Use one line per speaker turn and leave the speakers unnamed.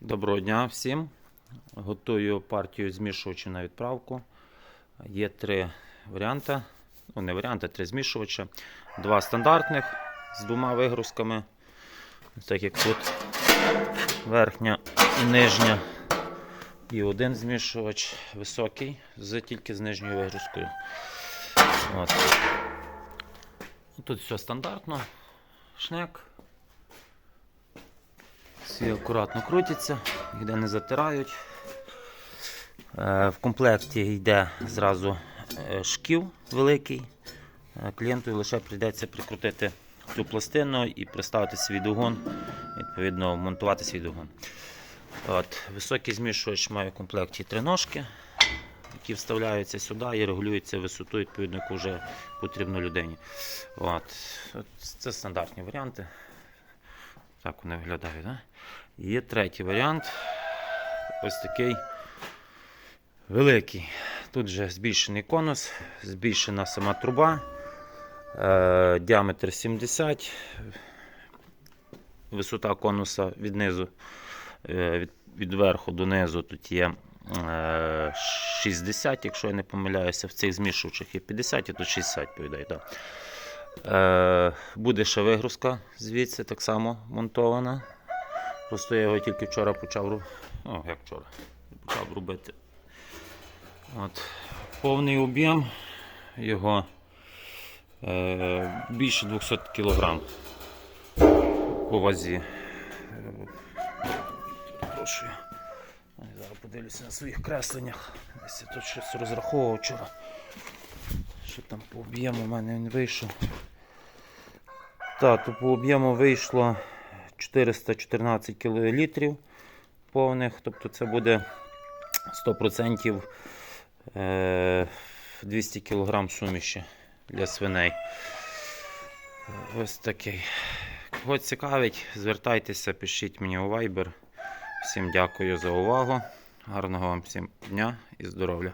Доброго дня всім. Готую партію змішувачів на відправку. Є три варіанти. Ну, не варіанти, три змішувача. Два стандартних з двома вигрузками. Так як тут верхня і нижня. І один змішувач високий, з, тільки з нижньою вигрузкою. От. Тут все стандартно. Шнек. Всі акуратно крутяться, ніде не затирають. Е, В комплекті йде зразу е, шків великий. Е, Клієнту лише прийдеться прикрутити цю пластину і приставити свій дугон, відповідно, монтувати свій дугон. От, високий змішувач має в комплекті три ножки, які вставляються сюди і регулюються висоту, відповідно, яку вже потрібно людині. От. От Це стандартні варіанти. Так вони виглядають. Да? Є третій варіант. Ось такий великий. Тут вже збільшений конус, збільшена сама труба, е, діаметр 70, висота конуса від низу, е, від, від верху до низу тут є е, 60, якщо я не помиляюся, в цих змішувачах є 50, а тут 60 повідає. Да. Е, буде ще вигрузка звідси так само монтована. Просто я його тільки вчора почав ру- О, як вчора. Почав робити. От. Повний об'єм його е, більше 200 кг по вазі. Е, Перепрошую. Зараз подивлюся на своїх кресленнях. Десь я тут щось розраховував вчора. Що там по об'єму в мене він вийшов. Так, то по об'єму вийшло 414 кл повних, тобто це буде 100% е, 200 кг суміші для свиней. Ось такий. Кого цікавить, звертайтеся, пишіть мені у Viber. Всім дякую за увагу. Гарного вам всім дня і здоров'я.